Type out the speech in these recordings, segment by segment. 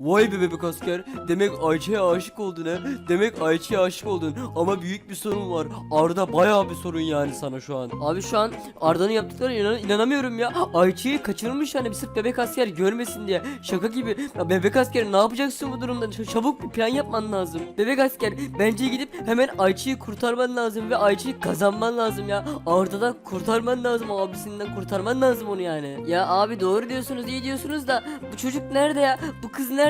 Vay be bebek asker. Demek Ayça'ya aşık oldun he. Demek Ayça'ya aşık oldun. Ama büyük bir sorun var. Arda bayağı bir sorun yani sana şu an. Abi şu an Arda'nın yaptıklarına inan- inanamıyorum ya. Ayça'yı kaçırılmış yani bir sırf bebek asker görmesin diye. Şaka gibi. Ya bebek asker ne yapacaksın bu durumda? Ç- Çabuk bir plan yapman lazım. Bebek asker bence gidip hemen Ayça'yı kurtarman lazım ve Ayça'yı kazanman lazım ya. Arda'dan kurtarman lazım. Abisinden kurtarman lazım onu yani. Ya abi doğru diyorsunuz iyi diyorsunuz da bu çocuk nerede ya? Bu kız nerede?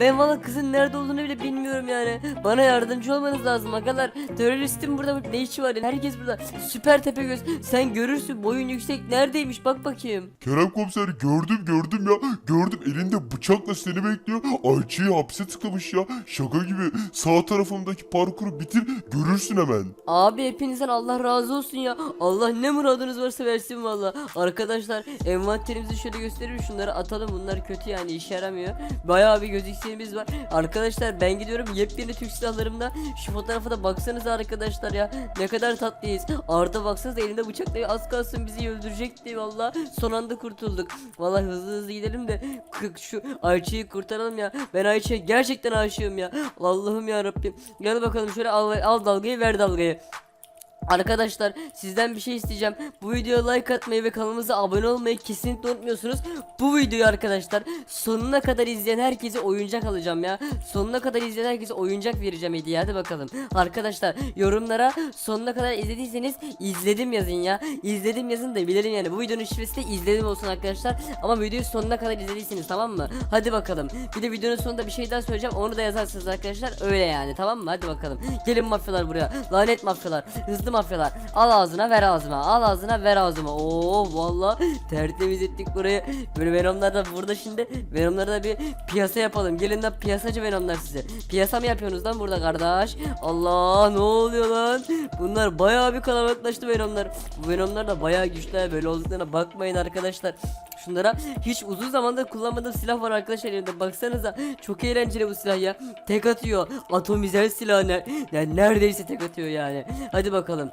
Ben valla kızın nerede olduğunu bile bilmiyorum yani. Bana yardımcı olmanız lazım agalar. Teröristin burada ne işi var? Herkes burada. Süper Tepegöz. Sen görürsün boyun yüksek. Neredeymiş bak bakayım. Kerem komiser gördüm gördüm ya. Gördüm elinde bıçakla seni bekliyor. Ayça'yı hapse tıkamış ya. Şaka gibi. Sağ tarafımdaki parkuru bitir görürsün hemen. Abi hepinizden Allah razı olsun ya. Allah ne muradınız varsa versin valla. Arkadaşlar envanterimizi şöyle göstereyim şunları atalım. Bunlar kötü yani işe yaramıyor. Bayağı bir gözükseniz var. Arkadaşlar ben gidiyorum yepyeni Türk silahlarımda. Şu fotoğrafa da baksanıza arkadaşlar ya. Ne kadar tatlıyız. Arda baksanıza elinde bıçakla az kalsın bizi öldürecekti valla. Son anda kurtulduk. Valla hızlı hızlı gidelim de şu Ayça'yı kurtaralım ya. Ben Ayça'ya gerçekten aşığım ya. Allah'ım ya Rabbim. Gel bakalım şöyle al, al dalgayı ver dalgayı. Arkadaşlar sizden bir şey isteyeceğim. Bu videoya like atmayı ve kanalımıza abone olmayı kesinlikle unutmuyorsunuz. Bu videoyu arkadaşlar sonuna kadar izleyen herkese oyuncak alacağım ya. Sonuna kadar izleyen herkese oyuncak vereceğim hediye. Hadi bakalım. Arkadaşlar yorumlara sonuna kadar izlediyseniz izledim yazın ya. İzledim yazın da bilelim yani. Bu videonun şifresi de izledim olsun arkadaşlar. Ama videoyu sonuna kadar izlediyseniz tamam mı? Hadi bakalım. Bir de videonun sonunda bir şey daha söyleyeceğim. Onu da yazarsınız arkadaşlar. Öyle yani tamam mı? Hadi bakalım. Gelin mafyalar buraya. Lanet mafyalar. Hızlı mafyalar. Al ağzına ver ağzıma. Al ağzına ver ağzıma. Oo valla tertemiz ettik burayı. Böyle venomlar da burada şimdi. Venomları da bir piyasa yapalım. Gelin lan piyasacı venomlar size. Piyasa mı yapıyorsunuz lan burada kardeş? Allah ne oluyor lan? Bunlar bayağı bir kalabalıklaştı venomlar. Bu venomlar da bayağı güçlü. Böyle olduklarına bakmayın arkadaşlar. Şunlara hiç uzun zamandır kullanmadığım silah var arkadaşlar elimde. Baksanıza çok eğlenceli bu silah ya. Tek atıyor. Atomizer silah ne? Yani neredeyse tek atıyor yani. Hadi bakalım.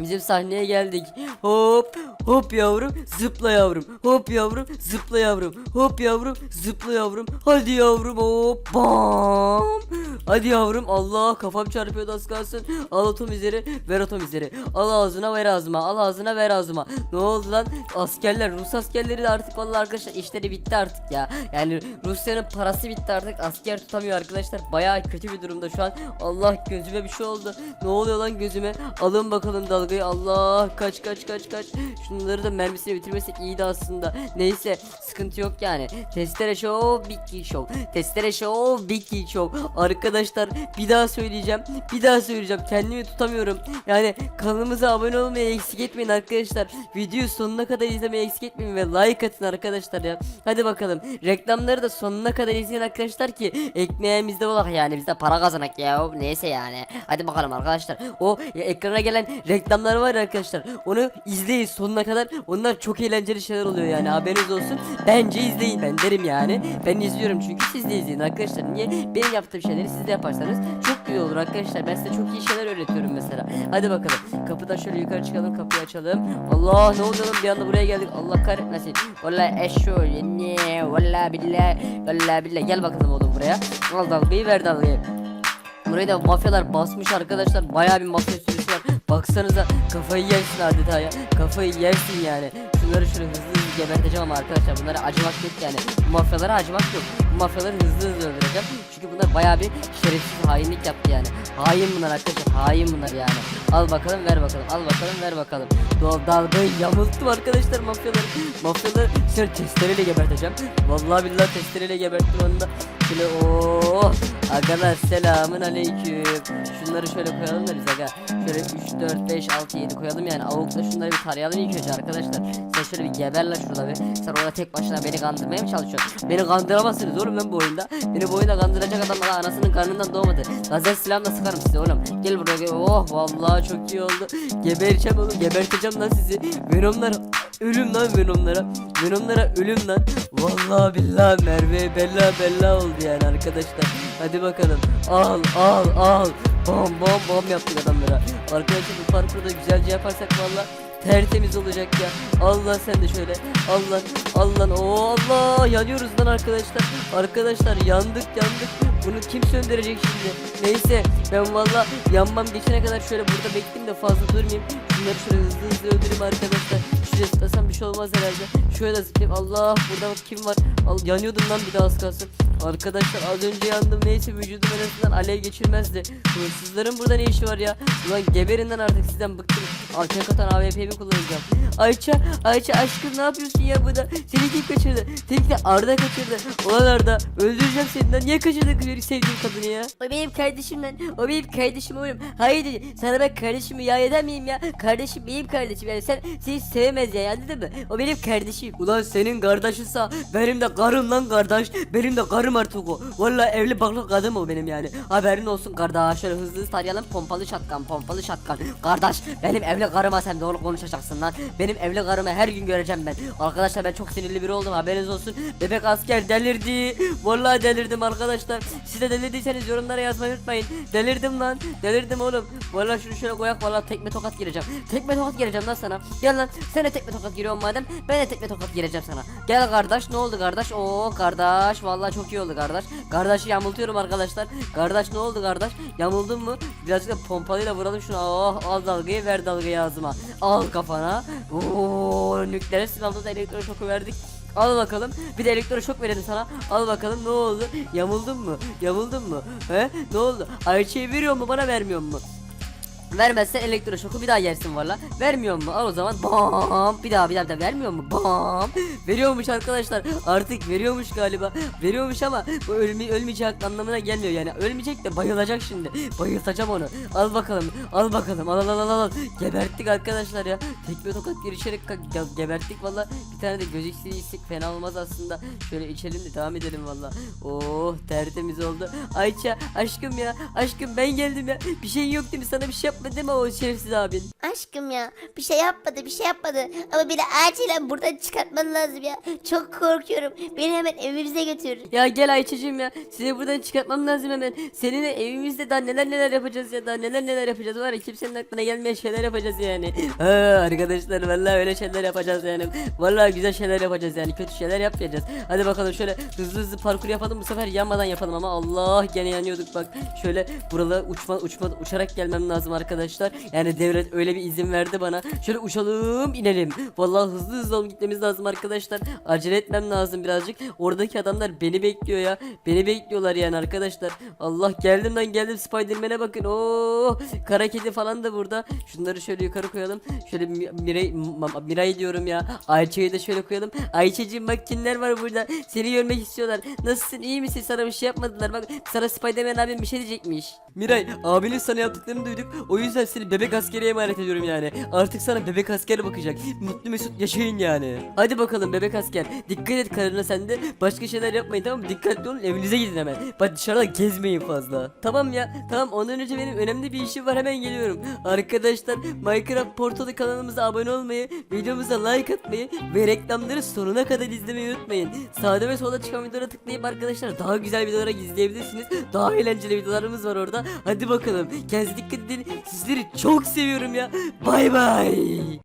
Bizim sahneye geldik. Hop hop yavrum zıpla yavrum. Hop yavrum zıpla yavrum. Hop yavrum zıpla yavrum. Hadi yavrum hop bam. Hadi yavrum Allah kafam çarpıyordu az kalsın. Al atomizeri ver atomizeri. Al ağzına ver ağzıma. Al ağzına ver ağzıma. Ne oldu lan? Askerler Rus askerleri de artık vallahi arkadaşlar işleri bitti artık ya. Yani Rusya'nın parası bitti artık. Asker tutamıyor arkadaşlar. Bayağı kötü bir durumda şu an. Allah gözüme bir şey oldu. Ne oluyor lan gözüme? Alın bakalım dalgayı. Allah kaç kaç kaç kaç. Şunları da mermisini bitirmesek iyiydi aslında. Neyse sıkıntı yok yani. Testere show big kill show. Testere show big kill show. Arkadaşlar bir daha söyleyeceğim. Bir daha söyleyeceğim. Kendimi tutamıyorum. Yani kanalımıza abone olmayı eksik etmeyin arkadaşlar. Videoyu sonuna kadar izlemeyi eksik etmeyin ve like atın arkadaşlar ya. Hadi bakalım. Reklamları da sonuna kadar izleyin arkadaşlar ki ekmeğimizde olak yani bizde para kazanak ya. Neyse yani. Hadi bakalım arkadaşlar. O ya, ekrana gelen reklamlar var arkadaşlar. Onu izleyin sonuna kadar. Onlar çok eğlenceli şeyler oluyor yani. Haberiniz olsun. Bence izleyin. Ben derim yani. Ben izliyorum çünkü siz de izleyin arkadaşlar. Niye? Benim yaptığım şeyleri siz de yaparsanız çok iyi olur arkadaşlar. Ben size çok iyi şeyler öğretiyorum mesela. Hadi bakalım. Kapıdan şöyle yukarı çıkalım. Kapıyı açalım. Allah ne oluyor lan? Bir anda buraya geldik. Allah kahretmesin. Vallahi eşşo. Ne? Vallahi billahi. Vallahi billahi. Gel bakalım oğlum buraya. Al dalgayı ver dalgayı. Burayı da mafyalar basmış arkadaşlar. Bayağı bir mafya sürüsü. Baksanıza kafayı yersin adeta ya. Kafayı yersin yani. Şunları şöyle hızlı hızlı geberteceğim ama arkadaşlar bunlara acımak yok yani. Bu mafyalara acımak yok. Bu mafyaları hızlı hızlı öldüreceğim. Çünkü bunlar bayağı bir şerefsiz hainlik yaptı yani. Hain bunlar arkadaşlar. Hain bunlar yani. Al bakalım ver bakalım. Al bakalım ver bakalım. Dal dalgayı yamulttum arkadaşlar mafyaları. Mafyaları şöyle testereyle geberteceğim. Vallahi billahi testereyle geberttim onu da. Şöyle ooo. Agalar selamın aleyküm. Şunları şöyle koyalım da biz aga. Şöyle 3, 4, 5, 6, 7 koyalım yani. Avukla şunları bir tarayalım ilk önce arkadaşlar. Sen şöyle bir geber lan şurada bir. Sen orada tek başına beni kandırmaya mı çalışıyorsun? Beni kandıramazsınız oğlum ben bu oyunda. Beni bu oyunda kandıracak adam bana anasının karnından doğmadı. Lazer silahımla sıkarım size oğlum. Gel buraya gel. Oh vallahi çok iyi oldu. Gebereceğim oğlum. Geberteceğim lan sizi. Venomlar ölüm lan Venomlara. Venomlara ölüm lan. Vallahi billahi Merve bella bella oldu yani arkadaşlar. Hadi bakalım. Al al al. Bam bam bam yaptık adamlara. Arkadaşlar bu parkuru da güzelce yaparsak valla tertemiz olacak ya. Allah sen de şöyle. Allah Allah o Allah yanıyoruz lan arkadaşlar. Arkadaşlar yandık yandık. Bunu kim söndürecek şimdi? Neyse ben valla yanmam geçene kadar şöyle burada bekleyeyim de fazla durmayayım. Şöyle hızlı hızlı öldüreyim arkadaşlar. Şuraya zıplasam bir şey olmaz herhalde. Şöyle zıplayayım. Allah burada kim var? Al, yanıyordum lan bir daha az kalsın. Arkadaşlar az önce yandım neyse vücudum en azından alev geçirmezdi. Hırsızların burada ne işi var ya? Ulan geberin lan artık sizden bıktım. AK katan AWP'mi kullanacağım. Ayça, Ayça aşkım ne yapıyorsun ya burada? Seni kim kaçırdı? Tek de Arda kaçırdı. Ulan Arda öldüreceğim seni lan. Niye kaçırdın kız sevdiğim kadını ya? O benim kardeşim lan. O benim kardeşim oğlum. Hayır sana ben kardeşimi ya eder miyim ya? Kardeşim benim kardeşim yani sen seni sevemez ya anladın mı? O benim kardeşim. Ulan senin kardeşinse benim de karım lan kardeş. Benim de karım artık o. Vallahi evli baklı kadın o benim yani. Haberin olsun kardeş. Şöyle hızlı hızlı tarayalım. Pompalı şatkan, pompalı şatkan. Kardeş benim evli karıma sen doğru konuşacaksın lan. Benim evli karımı her gün göreceğim ben. Arkadaşlar ben çok sinirli biri oldum haberiniz olsun. Bebek asker delirdi. Vallahi delirdim arkadaşlar. Siz de delirdiyseniz yorumlara yazmayı unutmayın. Delirdim lan. Delirdim oğlum. Vallahi şunu şöyle koyak vallahi tekme tokat gireceğim. Tekme tokat gireceğim lan sana. Gel lan. Sen de tekme tokat giriyorsun madem. Ben de tekme tokat gireceğim sana. Gel kardeş ne oldu kardeş? Oo kardeş vallahi çok iyi oldu kardeş. Kardeşi yamultuyorum arkadaşlar. Kardeş ne oldu kardeş? Yamuldun mu? Birazcık da pompalıyla vuralım şunu. Oh al dalgayı ver dalgayı ağzıma. Al kafana. Oo nükleer silahlı da elektro şoku verdik. Al bakalım. Bir de elektro şok verelim sana. Al bakalım ne oldu? Yamuldun mu? Yamuldun mu? He? Ne oldu? Ayça'yı veriyor mu bana vermiyor mu? Vermezsen elektroşoku bir daha yersin valla. Vermiyor mu? Al o zaman. Bam. Bir daha bir daha bir daha vermiyor mu? Bam. Veriyormuş arkadaşlar. Artık veriyormuş galiba. Veriyormuş ama bu ölme, ölmeyecek anlamına gelmiyor yani. Ölmeyecek de bayılacak şimdi. Bayıltacağım onu. Al bakalım. Al bakalım. Al al al al. al. Geberttik arkadaşlar ya. Tekme tokat girişerek ge- geberttik valla. Bir tane de göz içsek fena olmaz aslında. Şöyle içelim de devam edelim valla. Oh tertemiz oldu. Ayça aşkım ya. Aşkım ben geldim ya. Bir şey yok değil mi? Sana bir şey yapmadı mi o şerefsiz abin? Aşkım ya bir şey yapmadı bir şey yapmadı ama beni acilen buradan çıkartman lazım ya. Çok korkuyorum. Beni hemen evimize götür. Ya gel Ayça'cığım ya. Sizi buradan çıkartmam lazım hemen. Seninle evimizde daha neler neler yapacağız ya. Daha neler neler yapacağız var ya. Kimsenin aklına gelmeyen şeyler yapacağız yani. Ha, arkadaşlar vallahi öyle şeyler yapacağız yani. Vallahi güzel şeyler yapacağız yani. Kötü şeyler yapmayacağız. Hadi bakalım şöyle hızlı hızlı parkur yapalım. Bu sefer yanmadan yapalım ama Allah gene yanıyorduk bak. Şöyle buralara uçma uçma uçarak gelmem lazım arkadaşlar. Yani devlet öyle bir izin verdi bana. Şöyle uçalım inelim. Vallahi hızlı hızlı olup gitmemiz lazım arkadaşlar. Acele etmem lazım birazcık. Oradaki adamlar beni bekliyor ya. Beni bekliyorlar yani arkadaşlar. Allah geldim lan geldim Spiderman'e bakın. Oo kara kedi falan da burada. Şunları şöyle yukarı koyalım. Şöyle Mi- Miray Miray diyorum ya. Ayça'yı da şöyle koyalım. Ayça'cığım bak kimler var burada. Seni görmek istiyorlar. Nasılsın iyi misin? Sana bir şey yapmadılar. Bak sana Spiderman abim bir şey diyecekmiş. Miray abinin sana yaptıklarını duyduk. O yüzden seni bebek askere emanet ediyorum yani. Artık sana bebek asker bakacak. Mutlu mesut yaşayın yani. Hadi bakalım bebek asker. Dikkat et karına sen de. Başka şeyler yapmayın tamam mı? Dikkatli olun evinize gidin hemen. Bak dışarıda gezmeyin fazla. Tamam ya. Tamam ondan önce benim önemli bir işim var hemen geliyorum. Arkadaşlar Minecraft Portalı kanalımıza abone olmayı, videomuza like atmayı ve reklamları sonuna kadar izlemeyi unutmayın. Sağda ve solda çıkan videolara tıklayıp arkadaşlar daha güzel videolara izleyebilirsiniz. Daha eğlenceli videolarımız var orada. Hadi bakalım. Kendinize dikkat edin. Sizleri çok seviyorum ya. Bay bay.